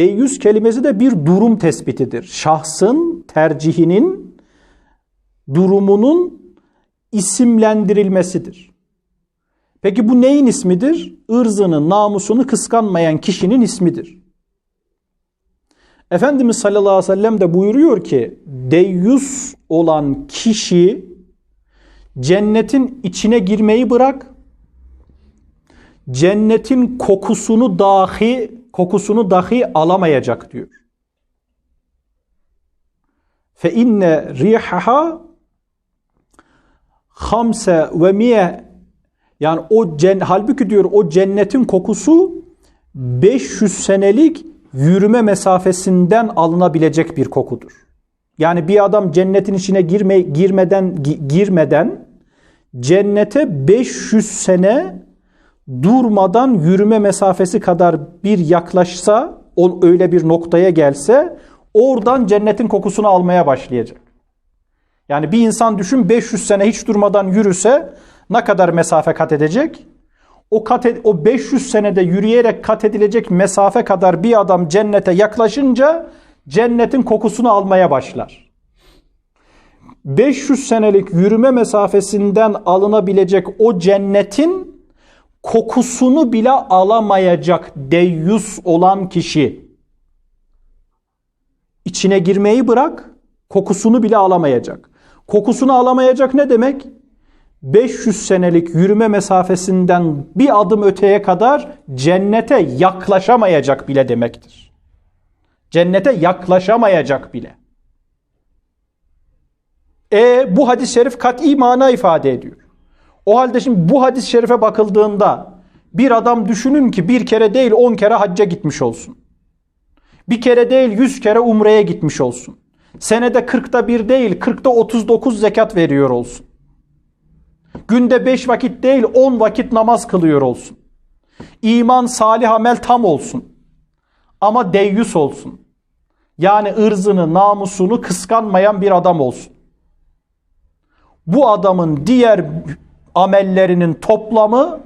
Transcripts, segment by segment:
Deyyus kelimesi de bir durum tespitidir. Şahsın tercihinin durumunun isimlendirilmesidir. Peki bu neyin ismidir? Irzını, namusunu kıskanmayan kişinin ismidir. Efendimiz sallallahu aleyhi ve sellem de buyuruyor ki deyyus olan kişi cennetin içine girmeyi bırak cennetin kokusunu dahi kokusunu dahi alamayacak diyor. Fe inne rihaha hamse ve miye yani o cen, halbuki diyor o cennetin kokusu 500 senelik yürüme mesafesinden alınabilecek bir kokudur. Yani bir adam cennetin içine girme, girmeden girmeden cennete 500 sene durmadan yürüme mesafesi kadar bir yaklaşsa, o öyle bir noktaya gelse oradan cennetin kokusunu almaya başlayacak. Yani bir insan düşün 500 sene hiç durmadan yürüse ne kadar mesafe kat edecek? O, kat ed o 500 senede yürüyerek kat edilecek mesafe kadar bir adam cennete yaklaşınca cennetin kokusunu almaya başlar. 500 senelik yürüme mesafesinden alınabilecek o cennetin kokusunu bile alamayacak deyyus olan kişi içine girmeyi bırak kokusunu bile alamayacak. Kokusunu alamayacak ne demek? 500 senelik yürüme mesafesinden bir adım öteye kadar cennete yaklaşamayacak bile demektir. Cennete yaklaşamayacak bile. E bu hadis-i şerif kat'i mana ifade ediyor. O halde şimdi bu hadis-i şerife bakıldığında bir adam düşünün ki bir kere değil on kere hacca gitmiş olsun. Bir kere değil yüz kere umreye gitmiş olsun. Senede kırkta bir değil kırkta otuz dokuz zekat veriyor olsun. Günde beş vakit değil on vakit namaz kılıyor olsun. İman, salih amel tam olsun. Ama deyyus olsun. Yani ırzını, namusunu kıskanmayan bir adam olsun. Bu adamın diğer amellerinin toplamı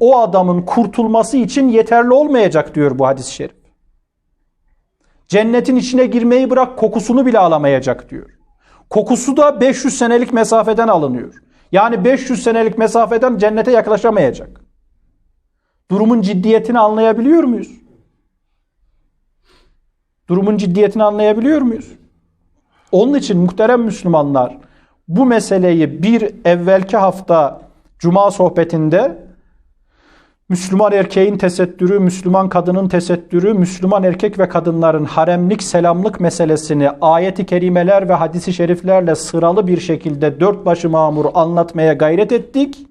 o adamın kurtulması için yeterli olmayacak diyor bu hadis-i şerif. Cennetin içine girmeyi bırak kokusunu bile alamayacak diyor. Kokusu da 500 senelik mesafeden alınıyor. Yani 500 senelik mesafeden cennete yaklaşamayacak. Durumun ciddiyetini anlayabiliyor muyuz? Durumun ciddiyetini anlayabiliyor muyuz? Onun için muhterem Müslümanlar bu meseleyi bir evvelki hafta Cuma sohbetinde Müslüman erkeğin tesettürü, Müslüman kadının tesettürü, Müslüman erkek ve kadınların haremlik, selamlık meselesini ayeti kerimeler ve hadisi şeriflerle sıralı bir şekilde dört başı mamur anlatmaya gayret ettik.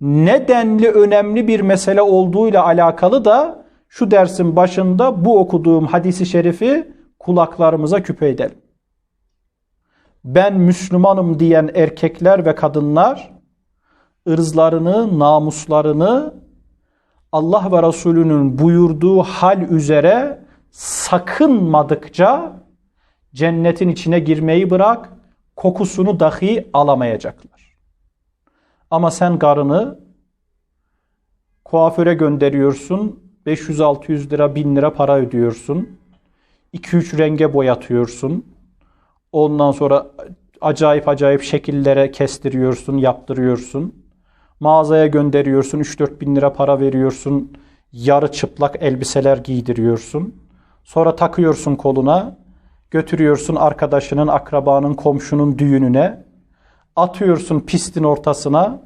Nedenli önemli bir mesele olduğuyla alakalı da şu dersin başında bu okuduğum hadisi şerifi kulaklarımıza küpe edelim. Ben Müslümanım diyen erkekler ve kadınlar ırzlarını, namuslarını Allah ve Resulünün buyurduğu hal üzere sakınmadıkça cennetin içine girmeyi bırak, kokusunu dahi alamayacaklar. Ama sen karını kuaföre gönderiyorsun, 500-600 lira, 1000 lira para ödüyorsun, 2-3 renge boyatıyorsun, ondan sonra acayip acayip şekillere kestiriyorsun, yaptırıyorsun. Mağazaya gönderiyorsun, 3-4 bin lira para veriyorsun, yarı çıplak elbiseler giydiriyorsun. Sonra takıyorsun koluna, götürüyorsun arkadaşının, akrabanın, komşunun düğününe, atıyorsun pistin ortasına,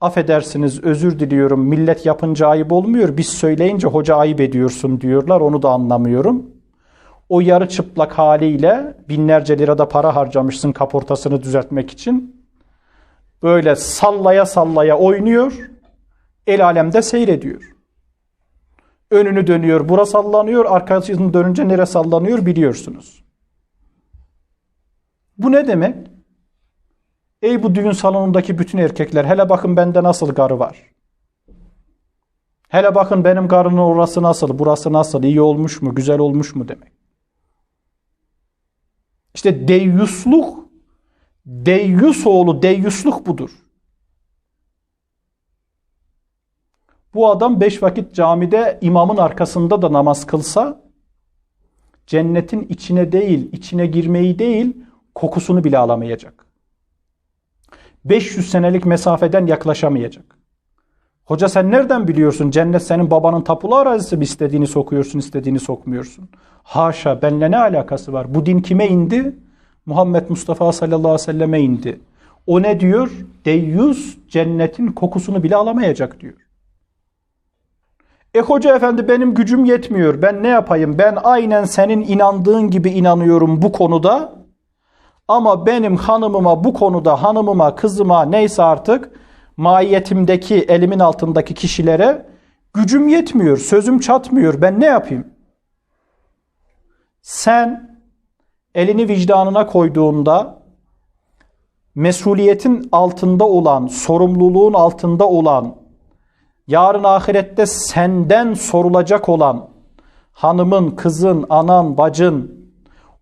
affedersiniz özür diliyorum. Millet yapınca ayıp olmuyor, biz söyleyince hoca ayıp ediyorsun diyorlar, onu da anlamıyorum. O yarı çıplak haliyle binlerce lirada para harcamışsın kaportasını düzeltmek için böyle sallaya sallaya oynuyor. El alemde seyrediyor. Önünü dönüyor, bura sallanıyor, arkasını dönünce nere sallanıyor biliyorsunuz. Bu ne demek? Ey bu düğün salonundaki bütün erkekler, hele bakın bende nasıl garı var. Hele bakın benim karının orası nasıl, burası nasıl, iyi olmuş mu, güzel olmuş mu demek. İşte deyyusluk Deyyus oğlu deyyusluk budur. Bu adam beş vakit camide imamın arkasında da namaz kılsa cennetin içine değil, içine girmeyi değil, kokusunu bile alamayacak. 500 senelik mesafeden yaklaşamayacak. Hoca sen nereden biliyorsun? Cennet senin babanın tapulu arazisi mi? İstediğini sokuyorsun, istediğini sokmuyorsun. Haşa, benle ne alakası var? Bu din kime indi? Muhammed Mustafa sallallahu aleyhi ve selleme indi. O ne diyor? Deyyus cennetin kokusunu bile alamayacak diyor. E hoca efendi benim gücüm yetmiyor. Ben ne yapayım? Ben aynen senin inandığın gibi inanıyorum bu konuda. Ama benim hanımıma bu konuda hanımıma, kızıma neyse artık maiyetimdeki, elimin altındaki kişilere gücüm yetmiyor, sözüm çatmıyor. Ben ne yapayım? Sen elini vicdanına koyduğunda mesuliyetin altında olan, sorumluluğun altında olan, yarın ahirette senden sorulacak olan hanımın, kızın, anan, bacın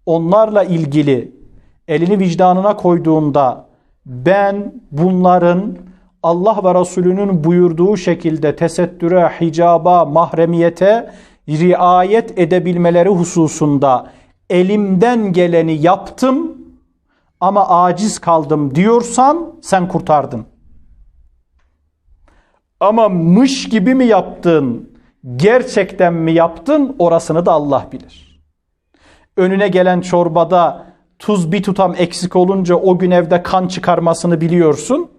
onlarla ilgili elini vicdanına koyduğunda ben bunların Allah ve Resulünün buyurduğu şekilde tesettüre, hicaba, mahremiyete riayet edebilmeleri hususunda elimden geleni yaptım ama aciz kaldım diyorsan sen kurtardın. Ama mış gibi mi yaptın, gerçekten mi yaptın orasını da Allah bilir. Önüne gelen çorbada tuz bir tutam eksik olunca o gün evde kan çıkarmasını biliyorsun.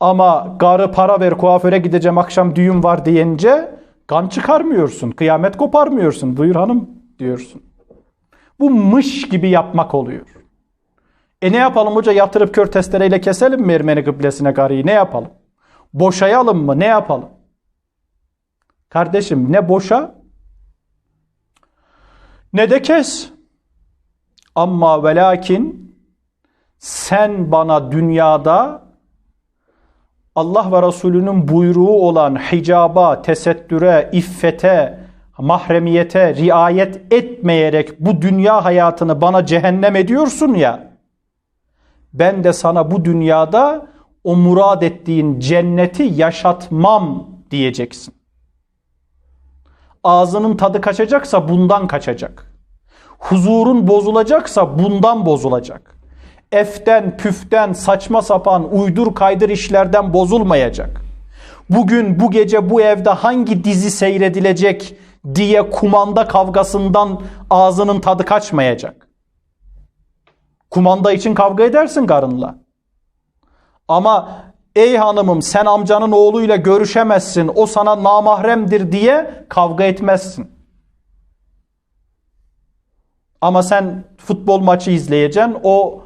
Ama garı para ver kuaföre gideceğim akşam düğün var deyince kan çıkarmıyorsun. Kıyamet koparmıyorsun. Buyur hanım diyorsun. Bu mış gibi yapmak oluyor. E ne yapalım hoca yatırıp kör testereyle keselim mi Ermeni kıblesine garıyı ne yapalım? Boşayalım mı ne yapalım? Kardeşim ne boşa ne de kes. Ama ve lakin sen bana dünyada Allah ve Resulünün buyruğu olan hicaba, tesettüre, iffete, mahremiyete riayet etmeyerek bu dünya hayatını bana cehennem ediyorsun ya, ben de sana bu dünyada o murad ettiğin cenneti yaşatmam diyeceksin. Ağzının tadı kaçacaksa bundan kaçacak. Huzurun bozulacaksa bundan bozulacak. Eften, püften, saçma sapan, uydur kaydır işlerden bozulmayacak. Bugün, bu gece bu evde hangi dizi seyredilecek diye kumanda kavgasından ağzının tadı kaçmayacak. Kumanda için kavga edersin karınla. Ama ey hanımım sen amcanın oğluyla görüşemezsin o sana namahremdir diye kavga etmezsin. Ama sen futbol maçı izleyeceksin o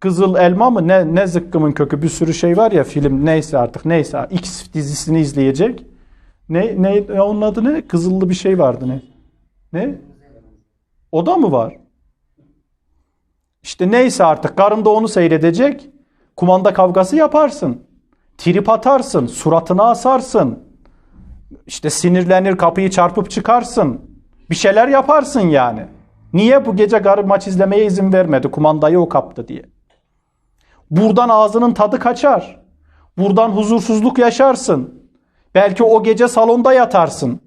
Kızıl Elma mı ne, ne zıkkımın kökü bir sürü şey var ya film neyse artık neyse X dizisini izleyecek. Ne, ne onun adı ne? Kızıllı bir şey vardı ne? Ne? O da mı var? İşte neyse artık karın da onu seyredecek. Kumanda kavgası yaparsın. Trip atarsın. Suratına asarsın. İşte sinirlenir kapıyı çarpıp çıkarsın. Bir şeyler yaparsın yani. Niye bu gece karı maç izlemeye izin vermedi? Kumandayı o kaptı diye. Buradan ağzının tadı kaçar. Buradan huzursuzluk yaşarsın. Belki o gece salonda yatarsın.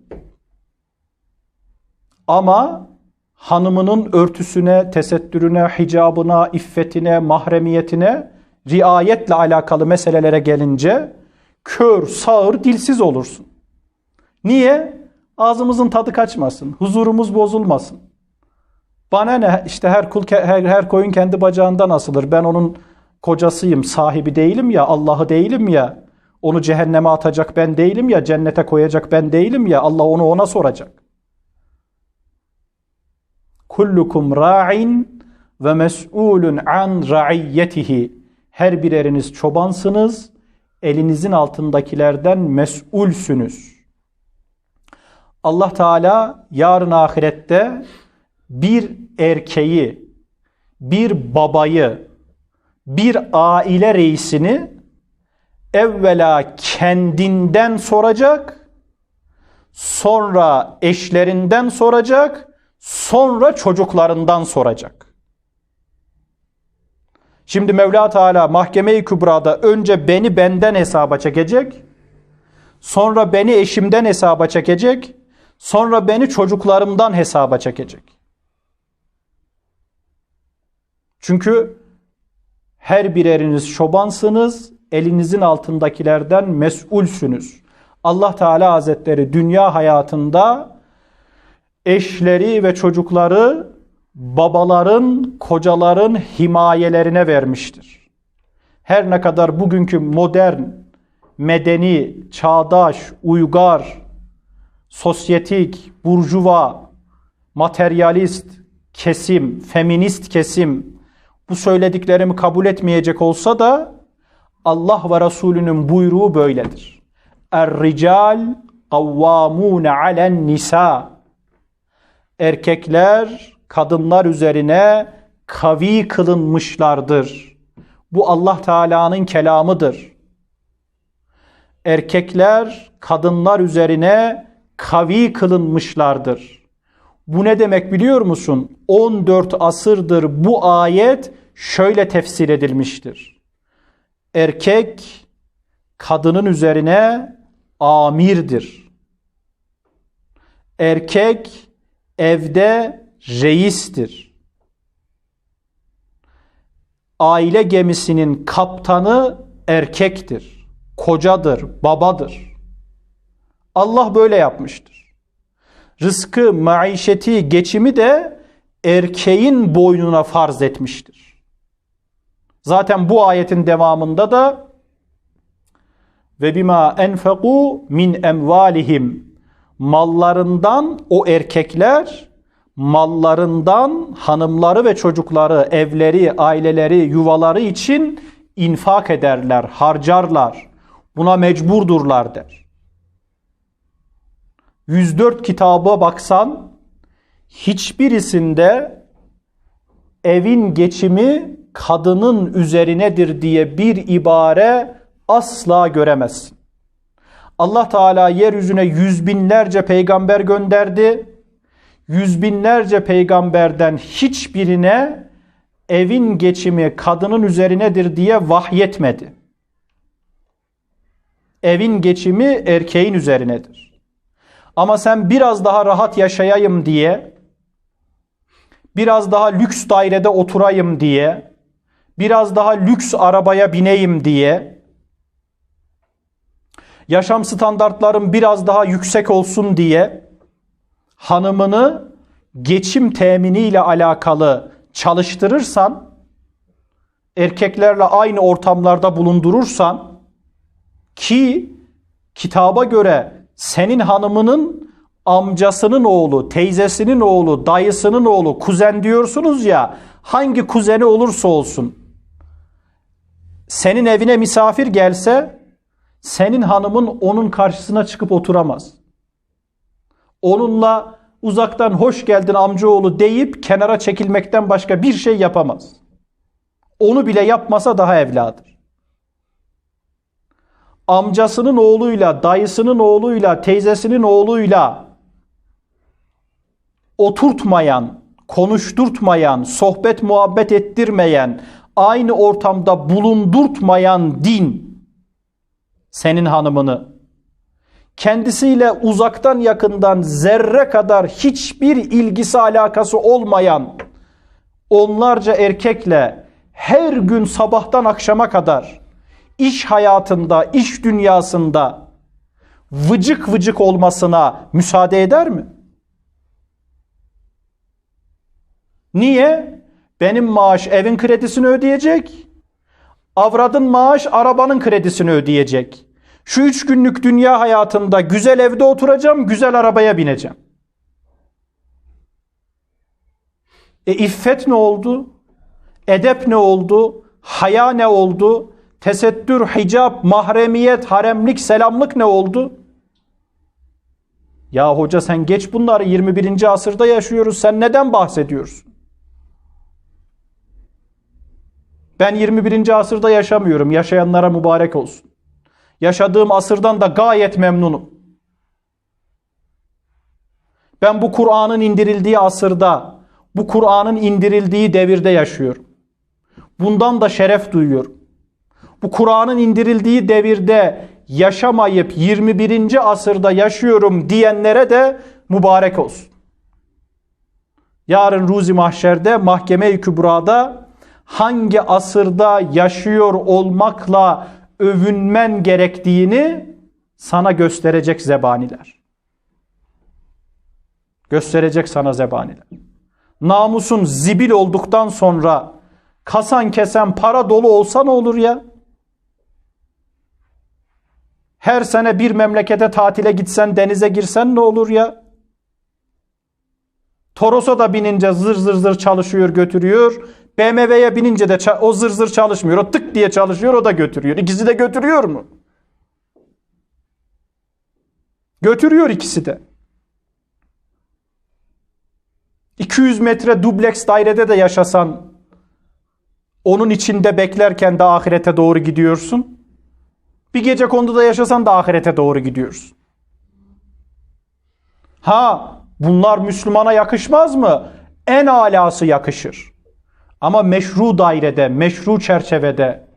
Ama hanımının örtüsüne, tesettürüne, hicabına, iffetine, mahremiyetine riayetle alakalı meselelere gelince kör, sağır, dilsiz olursun. Niye? Ağzımızın tadı kaçmasın, huzurumuz bozulmasın. Bana ne işte her kul her, her koyun kendi bacağından asılır. Ben onun kocasıyım, sahibi değilim ya, Allah'ı değilim ya. Onu cehenneme atacak ben değilim ya, cennete koyacak ben değilim ya. Allah onu ona soracak. Kullukum ra'in ve mes'ulun an ra'iyyetihi. Her bireriniz çobansınız, elinizin altındakilerden mes'ulsünüz. Allah Teala yarın ahirette bir erkeği, bir babayı, bir aile reisini evvela kendinden soracak, sonra eşlerinden soracak, sonra çocuklarından soracak. Şimdi Mevla Teala mahkeme-i kübrada önce beni benden hesaba çekecek, sonra beni eşimden hesaba çekecek, Sonra beni çocuklarımdan hesaba çekecek. Çünkü her bireriniz çobansınız, elinizin altındakilerden mesulsünüz. Allah Teala Hazretleri dünya hayatında eşleri ve çocukları babaların, kocaların himayelerine vermiştir. Her ne kadar bugünkü modern, medeni, çağdaş, uygar, sosyetik, burjuva, materyalist kesim, feminist kesim bu söylediklerimi kabul etmeyecek olsa da Allah ve Resulünün buyruğu böyledir. Er-rical kavvamune alen nisa. Erkekler kadınlar üzerine kavi kılınmışlardır. Bu Allah Teala'nın kelamıdır. Erkekler kadınlar üzerine kavi kılınmışlardır. Bu ne demek biliyor musun? 14 asırdır bu ayet şöyle tefsir edilmiştir. Erkek kadının üzerine amirdir. Erkek evde reistir. Aile gemisinin kaptanı erkektir. Kocadır, babadır. Allah böyle yapmıştır. Rızkı, maişeti, geçimi de erkeğin boynuna farz etmiştir. Zaten bu ayetin devamında da ve bima enfeku min emvalihim mallarından o erkekler mallarından hanımları ve çocukları, evleri, aileleri, yuvaları için infak ederler, harcarlar. Buna mecburdurlar der. 104 kitaba baksan hiçbirisinde evin geçimi kadının üzerinedir diye bir ibare asla göremezsin. Allah Teala yeryüzüne yüz binlerce peygamber gönderdi. Yüz binlerce peygamberden hiçbirine evin geçimi kadının üzerinedir diye vahyetmedi. Evin geçimi erkeğin üzerinedir. Ama sen biraz daha rahat yaşayayım diye, biraz daha lüks dairede oturayım diye, biraz daha lüks arabaya bineyim diye, yaşam standartlarım biraz daha yüksek olsun diye hanımını geçim teminiyle alakalı çalıştırırsan, erkeklerle aynı ortamlarda bulundurursan ki kitaba göre senin hanımının amcasının oğlu, teyzesinin oğlu, dayısının oğlu, kuzen diyorsunuz ya hangi kuzeni olursa olsun senin evine misafir gelse senin hanımın onun karşısına çıkıp oturamaz. Onunla uzaktan hoş geldin amcaoğlu deyip kenara çekilmekten başka bir şey yapamaz. Onu bile yapmasa daha evladır. Amcasının oğluyla, dayısının oğluyla, teyzesinin oğluyla oturtmayan, konuşturtmayan, sohbet muhabbet ettirmeyen, aynı ortamda bulundurtmayan din senin hanımını kendisiyle uzaktan yakından zerre kadar hiçbir ilgisi alakası olmayan onlarca erkekle her gün sabahtan akşama kadar iş hayatında, iş dünyasında vıcık vıcık olmasına müsaade eder mi? Niye? Benim maaş evin kredisini ödeyecek. Avradın maaş arabanın kredisini ödeyecek. Şu üç günlük dünya hayatında güzel evde oturacağım, güzel arabaya bineceğim. E iffet ne oldu? Edep ne oldu? Haya ne oldu? Tesettür, hicap, mahremiyet, haremlik, selamlık ne oldu? Ya hoca sen geç bunları 21. asırda yaşıyoruz. Sen neden bahsediyorsun? Ben 21. asırda yaşamıyorum. Yaşayanlara mübarek olsun. Yaşadığım asırdan da gayet memnunum. Ben bu Kur'an'ın indirildiği asırda, bu Kur'an'ın indirildiği devirde yaşıyorum. Bundan da şeref duyuyorum. Bu Kur'an'ın indirildiği devirde yaşamayıp 21. asırda yaşıyorum diyenlere de Mübarek olsun. Yarın Ruzi Mahşer'de Mahkeme-i Kübra'da hangi asırda yaşıyor olmakla övünmen gerektiğini sana gösterecek zebaniler. Gösterecek sana zebaniler. Namusun zibil olduktan sonra kasan kesen para dolu olsa ne olur ya? Her sene bir memlekete tatile gitsen, denize girsen ne olur ya? Toros'a da binince zır zır zır çalışıyor, götürüyor. BMW'ye binince de o zır zır çalışmıyor. O tık diye çalışıyor, o da götürüyor. İkisi de götürüyor mu? Götürüyor ikisi de. 200 metre dubleks dairede de yaşasan onun içinde beklerken de ahirete doğru gidiyorsun. Bir gece konuda yaşasan da ahirete doğru gidiyorsun. Ha bunlar Müslümana yakışmaz mı? En alası yakışır. Ama meşru dairede, meşru çerçevede,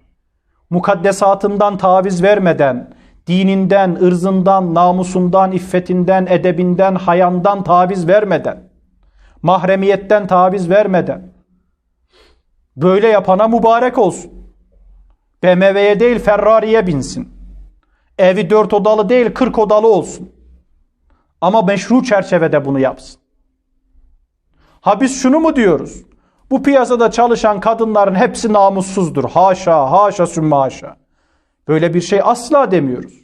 mukaddesatından taviz vermeden, dininden, ırzından, namusundan, iffetinden, edebinden, hayandan taviz vermeden, mahremiyetten taviz vermeden, böyle yapana mübarek olsun. BMW'ye değil Ferrari'ye binsin. Evi dört odalı değil kırk odalı olsun. Ama meşru çerçevede bunu yapsın. Ha biz şunu mu diyoruz? Bu piyasada çalışan kadınların hepsi namussuzdur. Haşa, haşa sümme haşa. Böyle bir şey asla demiyoruz.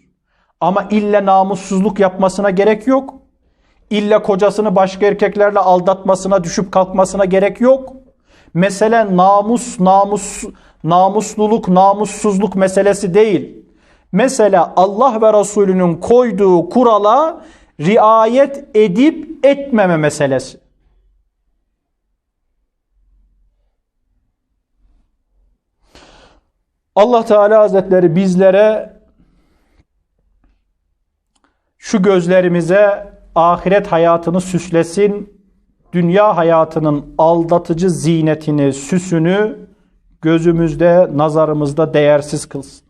Ama ille namussuzluk yapmasına gerek yok. İlle kocasını başka erkeklerle aldatmasına, düşüp kalkmasına gerek yok. Mesele namus, namus, namusluluk, namussuzluk meselesi değil. Mesela Allah ve Resulünün koyduğu kurala riayet edip etmeme meselesi. Allah Teala Hazretleri bizlere şu gözlerimize ahiret hayatını süslesin, dünya hayatının aldatıcı zinetini, süsünü gözümüzde, nazarımızda değersiz kılsın.